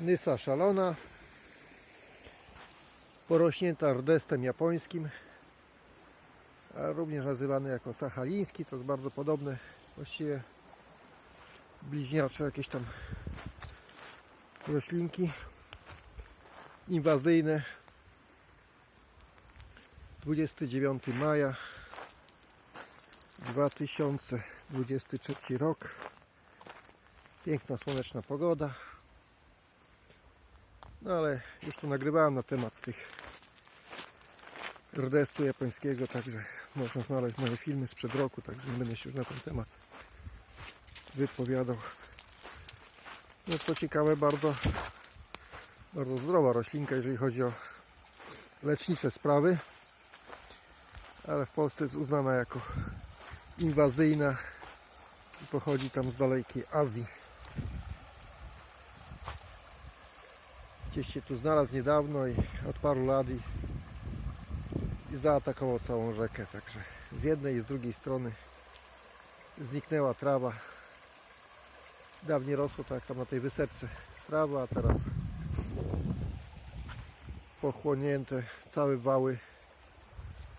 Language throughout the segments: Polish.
Nysa szalona, porośnięta rdestem japońskim, a również nazywany jako sachaliński, to jest bardzo podobne, właściwie bliźniacze jakieś tam roślinki inwazyjne. 29 maja 2023 rok. Piękna słoneczna pogoda. No ale już tu nagrywałem na temat tych rdestu japońskiego, także można znaleźć moje filmy sprzed roku, także nie będę się już na ten temat wypowiadał. No co ciekawe, bardzo, bardzo zdrowa roślinka, jeżeli chodzi o lecznicze sprawy, ale w Polsce jest uznana jako inwazyjna i pochodzi tam z dalekiej Azji. Gdzieś się tu znalazł niedawno i od paru lat i, i zaatakował całą rzekę, także z jednej i z drugiej strony zniknęła trawa. Dawniej rosło tak tam na tej wysepce trawa, a teraz pochłonięte całe wały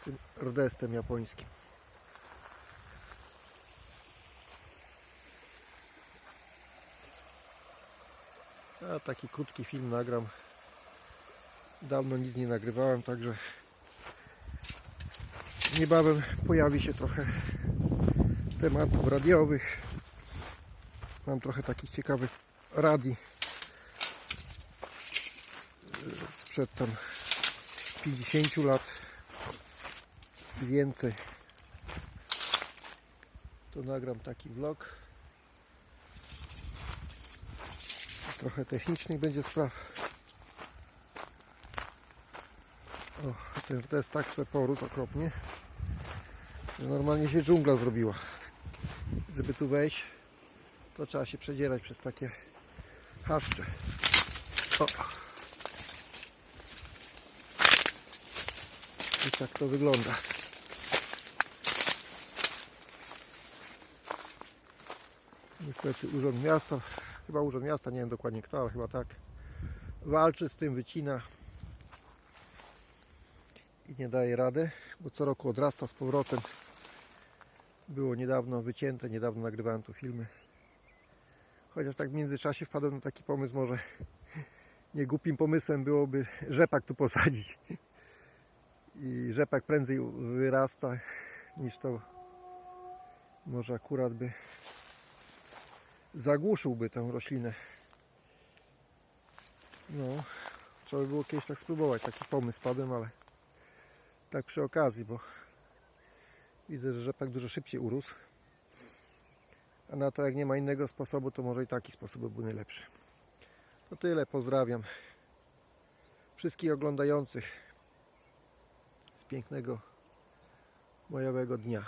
tym rdestem japońskim. A taki krótki film nagram. Dawno nic nie nagrywałem, także niebawem pojawi się trochę tematów radiowych. Mam trochę takich ciekawych radii sprzed tam 50 lat i więcej. To nagram taki vlog. Trochę technicznych będzie spraw. O, to jest tak sobie poród okropnie. że Normalnie się dżungla zrobiła. Żeby tu wejść, to trzeba się przedzierać przez takie haszcze. O. I tak to wygląda. Niestety Urząd Miasta, chyba Urząd Miasta, nie wiem dokładnie kto, ale chyba tak, walczy z tym, wycina i nie daje rady, bo co roku odrasta z powrotem. Było niedawno wycięte, niedawno nagrywałem tu filmy. Chociaż tak w międzyczasie wpadłem na taki pomysł, może nie głupim pomysłem byłoby rzepak tu posadzić. I rzepak prędzej wyrasta niż to może akurat by zagłuszyłby tę roślinę. No, trzeba by było kiedyś tak spróbować. Taki pomysł padłem, ale tak przy okazji, bo widzę, że rzepak dużo szybciej urósł. A na to jak nie ma innego sposobu, to może i taki sposób by był najlepszy. To tyle, pozdrawiam wszystkich oglądających z pięknego majowego dnia.